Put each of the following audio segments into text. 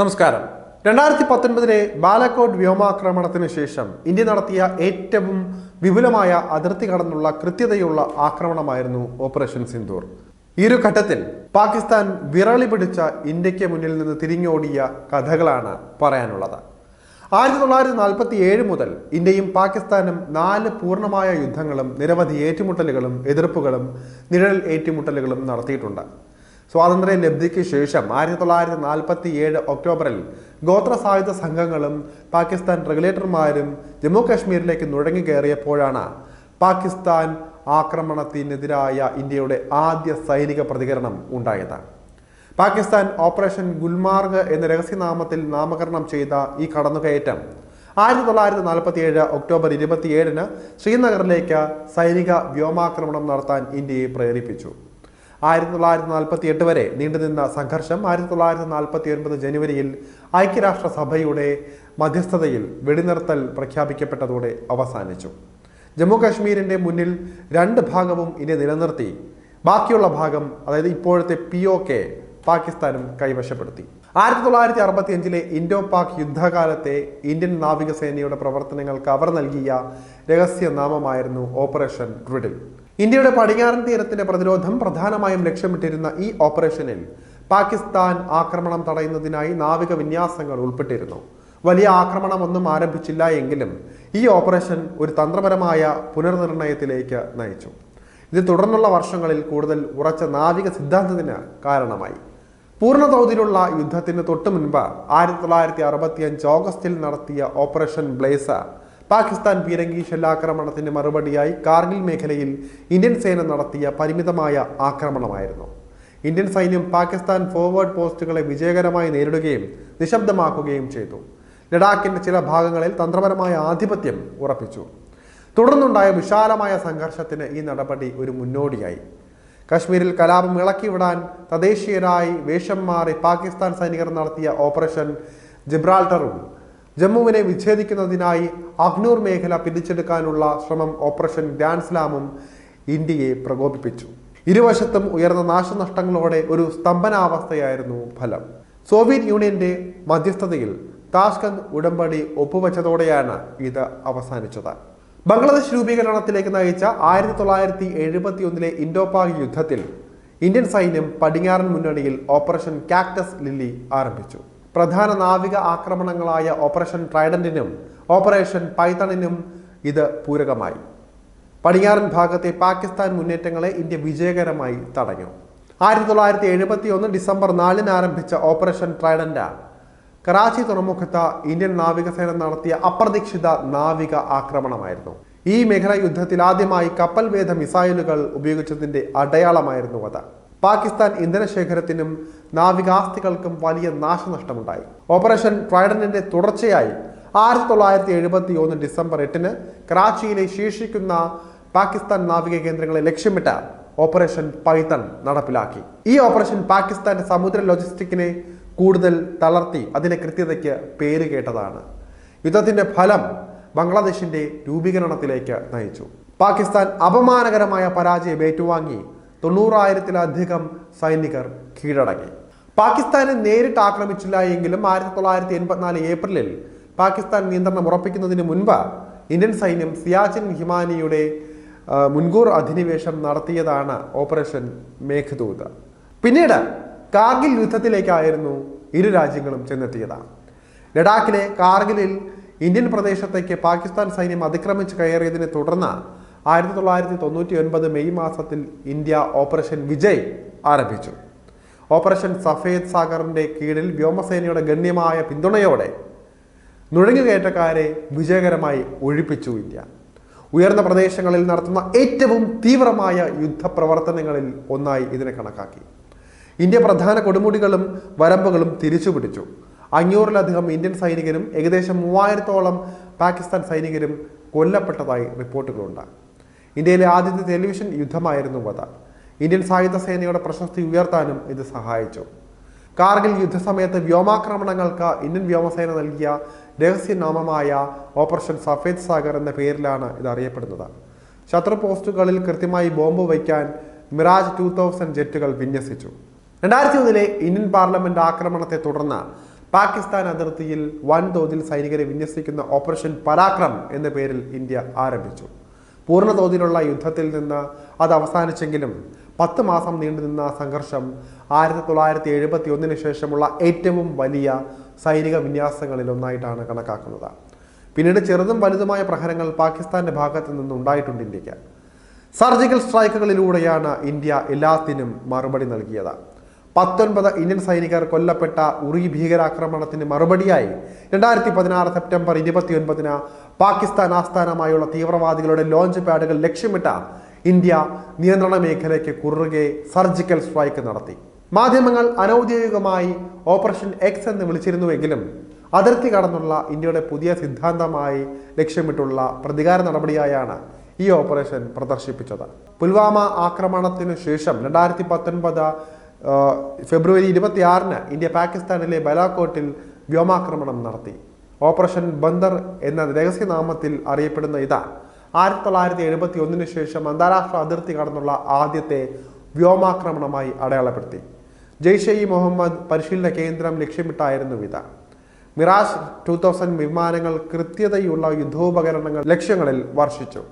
നമസ്കാരം. രണ്ടായിരത്തി പത്തൊൻപതിലെ ബാലക്കോട്ട് വ്യോമാക്രമണത്തിന് ശേഷം ഇന്ത്യ നടത്തിയ ഏറ്റവും വിപുലമായ അതിർത്തി കടന്നുള്ള കൃത്യതയുള്ള ആക്രമണമായിരുന്നു ഓപ്പറേഷൻ സിന്ദൂർ. ഈ ഒരു ഘട്ടത്തിൽ പാകിസ്ഥാൻ വിറളി പിടിച്ച ഇന്ത്യയ്ക്ക് മുന്നിൽ നിന്ന് തിരിഞ്ഞോടിയ കഥകളാണ് പറയാനുള്ളത്. ആയിരത്തി തൊള്ളായിരത്തി നാൽപ്പത്തി ഏഴ് മുതൽ ഇന്ത്യയും പാകിസ്ഥാനും നാല് പൂർണമായ യുദ്ധങ്ങളും നിരവധി ഏറ്റുമുട്ടലുകളും എതിർപ്പുകളും നിഴൽ ഏറ്റുമുട്ടലുകളും നടത്തിയിട്ടുണ്ട്. സ്വാതന്ത്ര്യ ലബ്ധിക്ക് ശേഷം ആയിരത്തി തൊള്ളായിരത്തി നാൽപ്പത്തി ഏഴ് ഒക്ടോബറിൽ ഗോത്ര സായുധ സംഘങ്ങളും പാകിസ്ഥാൻ റെഗുലേറ്റർമാരും ജമ്മു കാശ്മീരിലേക്ക് നുഴഞ്ഞു കയറിയപ്പോഴാണ് പാകിസ്ഥാൻ ആക്രമണത്തിനെതിരായ ഇന്ത്യയുടെ ആദ്യ സൈനിക പ്രതികരണം ഉണ്ടായത്. പാകിസ്ഥാൻ ഓപ്പറേഷൻ ഗുൽമാർഗ് എന്ന രഹസ്യനാമത്തിൽ നാമകരണം ചെയ്ത ഈ കടന്നുകയറ്റം ആയിരത്തി തൊള്ളായിരത്തി നാൽപ്പത്തി ഏഴ് ഒക്ടോബർ ഇരുപത്തിയേഴിന് ശ്രീനഗറിലേക്ക് സൈനിക വ്യോമാക്രമണം നടത്താൻ ഇന്ത്യയെ പ്രേരിപ്പിച്ചു. ആയിരത്തി തൊള്ളായിരത്തി നാൽപ്പത്തി എട്ട് വരെ നീണ്ടുനിന്ന സംഘർഷം ആയിരത്തി തൊള്ളായിരത്തി നാൽപ്പത്തി ഒൻപത് ജനുവരിയിൽ ഐക്യരാഷ്ട്രസഭയുടെ മധ്യസ്ഥതയിൽ വെടിനിർത്തൽ പ്രഖ്യാപിക്കപ്പെട്ടതോടെ അവസാനിച്ചു. ജമ്മു കാശ്മീരിന്റെ മുന്നിൽ രണ്ട് ഭാഗവും ഇനി നിലനിർത്തി. ബാക്കിയുള്ള ഭാഗം അതായത് ഇപ്പോഴത്തെ പി ഒ കെ പാകിസ്ഥാനും കൈവശപ്പെടുത്തി. ആയിരത്തി തൊള്ളായിരത്തി അറുപത്തി അഞ്ചിലെ ഇൻഡോ പാക് യുദ്ധകാലത്തെ ഇന്ത്യൻ നാവികസേനയുടെ പ്രവർത്തനങ്ങൾക്ക് അവർ നൽകിയ രഹസ്യ നാമമായിരുന്നു ഓപ്പറേഷൻ ഡ്രിഡിൽ ഇന്ത്യയുടെ പടിഞ്ഞാറൻ തീരത്തിന്റെ പ്രതിരോധം പ്രധാനമായും ലക്ഷ്യമിട്ടിരുന്ന ഈ ഓപ്പറേഷനിൽ പാകിസ്ഥാൻ ആക്രമണം തടയുന്നതിനായി നാവിക വിന്യാസങ്ങൾ ഉൾപ്പെട്ടിരുന്നു. വലിയ ആക്രമണമൊന്നും ആരംഭിച്ചില്ല എങ്കിലും ഈ ഓപ്പറേഷൻ ഒരു തന്ത്രപരമായ പുനർനിർണയത്തിലേക്ക് നയിച്ചു. ഇത് തുടർന്നുള്ള വർഷങ്ങളിൽ കൂടുതൽ ഉറച്ച നാവിക സിദ്ധാന്തത്തിന് കാരണമായി. പൂർണ തോതിലുള്ള യുദ്ധത്തിന് തൊട്ടു മുൻപ് ആയിരത്തി തൊള്ളായിരത്തി അറുപത്തിയഞ്ച് ഓഗസ്റ്റിൽ നടത്തിയ ഓപ്പറേഷൻ ബ്ലേസർ പാകിസ്ഥാൻ പീരങ്കി ഷെല്ലാക്രമണത്തിന് മറുപടിയായി കാർഗിൽ മേഖലയിൽ ഇന്ത്യൻ സേന നടത്തിയ പരിമിതമായ ആക്രമണമായിരുന്നു. ഇന്ത്യൻ സൈന്യം പാകിസ്ഥാൻ ഫോർവേഡ് പോസ്റ്റുകളെ വിജയകരമായി നേരിടുകയും നിശബ്ദമാക്കുകയും ചെയ്തു. ലഡാക്കിന്റെ ചില ഭാഗങ്ങളിൽ തന്ത്രപരമായ ആധിപത്യം ഉറപ്പിച്ചു. തുടർന്നുണ്ടായ വിശാലമായ സംഘർഷത്തിന് ഈ നടപടി ഒരു മുന്നോടിയായി. കശ്മീരിൽ കലാപം ഇളക്കിവിടാൻ തദ്ദേശീയരായി വേഷം മാറി പാകിസ്ഥാൻ സൈനികർ നടത്തിയ ഓപ്പറേഷൻ ജിബ്രാൾട്ടറും ജമ്മുവിനെ വിച്ഛേദിക്കുന്നതിനായി അഗ്നൂർ മേഖല പിടിച്ചെടുക്കാനുള്ള ശ്രമം ഓപ്പറേഷൻ ഗ്രാൻഡ് സ്ലാമും ഇന്ത്യയെ പ്രകോപിപ്പിച്ചു. ഇരുവശത്തും ഉയർന്ന നാശനഷ്ടങ്ങളോടെ ഒരു സ്തംഭനാവസ്ഥയായിരുന്നു ഫലം. സോവിയറ്റ് യൂണിയന്റെ മധ്യസ്ഥതയിൽ താഷ്കന്ദ് ഉടമ്പടി ഒപ്പുവെച്ചതോടെയാണ് ഇത് അവസാനിച്ചത്. ബംഗ്ലാദേശ് രൂപീകരണത്തിലേക്ക് നയിച്ച ആയിരത്തി തൊള്ളായിരത്തി എഴുപത്തി ഒന്നിലെ ഇൻഡോപാക് യുദ്ധത്തിൽ ഇന്ത്യൻ സൈന്യം പടിഞ്ഞാറൻ മുന്നണിയിൽ ഓപ്പറേഷൻ കാക്ടസ് ലില്ലി ആരംഭിച്ചു. പ്രധാന നാവിക ആക്രമണങ്ങളായ ഓപ്പറേഷൻ ട്രൈഡന്റിനും ഓപ്പറേഷൻ പൈത്തണിനും ഇത് പൂരകമായി. പടിഞ്ഞാറൻ ഭാഗത്തെ പാകിസ്ഥാൻ മുന്നേറ്റങ്ങളെ ഇന്ത്യ വിജയകരമായി തടഞ്ഞു. ആയിരത്തി തൊള്ളായിരത്തി എഴുപത്തി ഒന്ന് ഡിസംബർ നാലിന് ആരംഭിച്ച ഓപ്പറേഷൻ ട്രൈഡന്റ്. കറാച്ചി തുറമുഖത്ത് ഇന്ത്യൻ നാവികസേന നടത്തിയ അപ്രതീക്ഷിത നാവിക ആക്രമണമായിരുന്നു. ഈ മേഖലാ യുദ്ധത്തിൽ ആദ്യമായി കപ്പൽ വേധ മിസൈലുകൾ ഉപയോഗിച്ചതിന്റെ അടയാളമായിരുന്നു അത്. പാകിസ്ഥാൻ ഇന്ധനശേഖരത്തിനും നാവികാസ്തികൾക്കും വലിയ നാശനഷ്ടമുണ്ടായി. ഓപ്പറേഷൻ ട്രൈഡന്റിന്റെ തുടർച്ചയായി ആയിരത്തി തൊള്ളായിരത്തി എഴുപത്തി ഒന്ന് ഡിസംബർ എട്ടിന് കറാച്ചിയിലെ ശേഷിക്കുന്ന പാകിസ്ഥാൻ നാവിക കേന്ദ്രങ്ങളെ ലക്ഷ്യമിട്ട് ഓപ്പറേഷൻ പൈത്തൺ നടപ്പിലാക്കി. ഈ ഓപ്പറേഷൻ പാകിസ്ഥാന്റെ സമുദ്ര ലോജിസ്റ്റിക്കിനെ കൂടുതൽ തളർത്തി അതിന്റെ കൃത്യതയ്ക്ക് പേര് കേട്ടതാണ്. യുദ്ധത്തിന്റെ ഫലം ബംഗ്ലാദേശിന്റെ രൂപീകരണത്തിലേക്ക് നയിച്ചു. പാകിസ്ഥാൻ അപമാനകരമായ പരാജയം ഏറ്റുവാങ്ങി തൊണ്ണൂറായിരത്തിലധികം സൈനികർ കീഴടങ്ങി. പാകിസ്ഥാനെ നേരിട്ട് ആക്രമിച്ചില്ല എങ്കിലും ആയിരത്തി തൊള്ളായിരത്തി എൺപത്തിനാല് ഏപ്രിലിൽ പാകിസ്ഥാൻ നിയന്ത്രണം ഉറപ്പിക്കുന്നതിന് മുൻപ് ഇന്ത്യൻ സൈന്യം സിയാച്ചിൻ ഹിമാനിയുടെ മുൻകൂർ അധിനിവേശം നടത്തിയതാണ് ഓപ്പറേഷൻ മേഘദൂത്. പിന്നീട് കാർഗിൽ യുദ്ധത്തിലേക്കായിരുന്നു ഇരു രാജ്യങ്ങളും ചെന്നെത്തിയത്. ലഡാക്കിലെ കാർഗിലിൽ ഇന്ത്യൻ പ്രദേശത്തേക്ക് പാകിസ്ഥാൻ സൈന്യം അതിക്രമിച്ച് കയറിയതിനെ തുടർന്ന് ആയിരത്തി തൊള്ളായിരത്തി തൊണ്ണൂറ്റി ഒൻപത് മെയ് മാസത്തിൽ ഇന്ത്യ ഓപ്പറേഷൻ വിജയ് ആരംഭിച്ചു. ഓപ്പറേഷൻ സഫേദ് സാഗറിന്റെ കീഴിൽ വ്യോമസേനയുടെ ഗണ്യമായ പിന്തുണയോടെ നുഴഞ്ഞുകയറ്റക്കാരെ വിജയകരമായി ഒഴിപ്പിച്ചു ഇന്ത്യ. ഉയർന്ന പ്രദേശങ്ങളിൽ നടത്തുന്ന ഏറ്റവും തീവ്രമായ യുദ്ധപ്രവർത്തനങ്ങളിൽ ഒന്നായി ഇതിനെ കണക്കാക്കി. ഇന്ത്യ പ്രധാന കൊടുമുടികളും വരമ്പുകളും തിരിച്ചുപിടിച്ചു. അഞ്ഞൂറിലധികം ഇന്ത്യൻ സൈനികരും ഏകദേശം മൂവായിരത്തോളം പാകിസ്ഥാൻ സൈനികരും കൊല്ലപ്പെട്ടതായി റിപ്പോർട്ടുകളുണ്ട്. ഇന്ത്യയിലെ ആദ്യത്തെ ടെലിവിഷൻ യുദ്ധമായിരുന്നു അത് ഇന്ത്യൻ സായുധ സേനയുടെ പ്രശസ്തി ഉയർത്താനും ഇത് സഹായിച്ചു. കാർഗിൽ യുദ്ധസമയത്ത് വ്യോമാക്രമണങ്ങൾക്ക് ഇന്ത്യൻ വ്യോമസേന നൽകിയ രഹസ്യനാമമായ ഓപ്പറേഷൻ സഫേദ് സാഗർ എന്ന പേരിലാണ് ഇത് അറിയപ്പെടുന്നത്. ശത്രു പോസ്റ്റുകളിൽ കൃത്യമായി ബോംബ് വയ്ക്കാൻ മിറാജ് ടു തൗസൻഡ് ജെറ്റുകൾ വിന്യസിച്ചു. രണ്ടായിരത്തി ഒന്നിലെ ഇന്ത്യൻ പാർലമെന്റ് ആക്രമണത്തെ തുടർന്ന് പാകിസ്ഥാൻ അതിർത്തിയിൽ വൻതോതിൽ സൈനികരെ വിന്യസിക്കുന്ന ഓപ്പറേഷൻ പരാക്രം എന്ന പേരിൽ ഇന്ത്യ ആരംഭിച്ചു. പൂർണതോതിലുള്ള യുദ്ധത്തിൽ നിന്ന് അത് അവസാനിച്ചെങ്കിലും പത്ത് മാസം നീണ്ടുനിന്ന സംഘർഷം ആയിരത്തി തൊള്ളായിരത്തി എഴുപത്തി ഒന്നിന് ശേഷമുള്ള ഏറ്റവും വലിയ സൈനിക വിന്യാസങ്ങളിൽ ഒന്നായിട്ടാണ് കണക്കാക്കുന്നത്. പിന്നീട് ചെറുതും വലുതുമായ പ്രഹരങ്ങൾ പാകിസ്ഥാന്റെ ഭാഗത്ത് നിന്നുണ്ടായിട്ടുണ്ട് ഇന്ത്യയ്ക്ക്. സർജിക്കൽ സ്ട്രൈക്കുകളിലൂടെയാണ് ഇന്ത്യ എല്ലാത്തിനും മറുപടി നൽകിയത്. പത്തൊൻപത് ഇന്ത്യൻ സൈനികർ കൊല്ലപ്പെട്ട ഉറി ഭീകരാക്രമണത്തിന് മറുപടിയായി രണ്ടായിരത്തി പതിനാറ് സെപ്റ്റംബർ ഇരുപത്തിയൊൻപതിന് പാകിസ്ഥാൻ ആസ്ഥാനമായുള്ള തീവ്രവാദികളുടെ ലോഞ്ച് പാഡുകൾ ലക്ഷ്യമിട്ട ഇന്ത്യ നിയന്ത്രണ മേഖലയ്ക്ക് കുറുകെ സർജിക്കൽ സ്ട്രൈക്ക് നടത്തി. മാധ്യമങ്ങൾ അനൌദ്യോഗികമായി ഓപ്പറേഷൻ എക്സ് എന്ന് വിളിച്ചിരുന്നുവെങ്കിലും അതിർത്തി കടന്നുള്ള ഇന്ത്യയുടെ പുതിയ സിദ്ധാന്തമായി ലക്ഷ്യമിട്ടുള്ള പ്രതികാര നടപടിയായാണ് ഈ ഓപ്പറേഷൻ പ്രദർശിപ്പിച്ചത്. പുൽവാമ ആക്രമണത്തിനു ശേഷം രണ്ടായിരത്തി പത്തൊൻപത് ഫെബ്രുവരി ഇരുപത്തിയാറിന് ഇന്ത്യ പാകിസ്ഥാനിലെ ബലാക്കോട്ടിൽ വ്യോമാക്രമണം നടത്തി. ഓപ്പറേഷൻ ബന്ദർ എന്ന രഹസ്യനാമത്തിൽ അറിയപ്പെടുന്ന ഇത്. ആയിരത്തി തൊള്ളായിരത്തി എഴുപത്തി ഒന്നിന് ശേഷം അന്താരാഷ്ട്ര അതിർത്തി കടന്നുള്ള ആദ്യത്തെ വ്യോമാക്രമണമായി അടയാളപ്പെടുത്തി. ജെയ്ഷെ ഇ മുഹമ്മദ് പരിശീലന കേന്ദ്രം ലക്ഷ്യമിട്ടായിരുന്നു ഇത്. മിറാസ് ടു തൗസൻഡ് വിമാനങ്ങൾ കൃത്യതയുള്ള യുദ്ധോപകരണങ്ങൾ ലക്ഷ്യങ്ങളിൽ വർഷിച്ചു.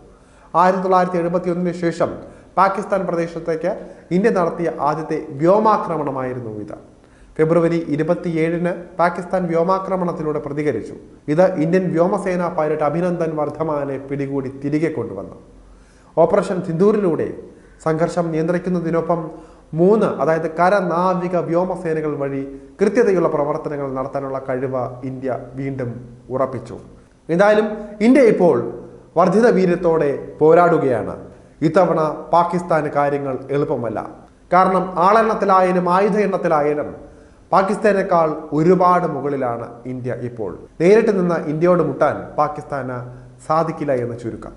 ആയിരത്തി തൊള്ളായിരത്തി എഴുപത്തി ഒന്നിന് ശേഷം പാകിസ്ഥാൻ പ്രദേശത്തേക്ക് ഇന്ത്യ നടത്തിയ ആദ്യത്തെ വ്യോമാക്രമണമായിരുന്നു ഇത്. ഫെബ്രുവരി ഇരുപത്തിയേഴിന് പാകിസ്ഥാൻ വ്യോമാക്രമണത്തിലൂടെ പ്രതികരിച്ചു. ഇത് ഇന്ത്യൻ വ്യോമസേന പൈലറ്റ് അഭിനന്ദൻ വർദ്ധമാനെ പിടികൂടി തിരികെ കൊണ്ടുവന്നു. ഓപ്പറേഷൻ സിന്ദൂരിലൂടെ സംഘർഷം നിയന്ത്രിക്കുന്നതിനൊപ്പം മൂന്ന് അതായത് കര നാവിക വ്യോമസേനകൾ വഴി കൃത്യതയുള്ള പ്രവർത്തനങ്ങൾ നടത്താനുള്ള കഴിവ് ഇന്ത്യ വീണ്ടും ഉറപ്പിച്ചു. എന്തായാലും ഇന്ത്യ ഇപ്പോൾ വർദ്ധിത വീര്യത്തോടെ പോരാടുകയാണ്. ഇത്തവണ പാകിസ്ഥാന് കാര്യങ്ങൾ എളുപ്പമല്ല. കാരണം ആളെണ്ണത്തിലായാലും ആയുധ എണ്ണത്തിലായാലും പാകിസ്ഥാനേക്കാൾ ഒരുപാട് മുകളിലാണ് ഇന്ത്യ ഇപ്പോൾ. നേരിട്ട് നിന്ന് ഇന്ത്യയോട് മുട്ടാൻ പാകിസ്ഥാന് സാധിക്കില്ല എന്ന് ചുരുക്കം.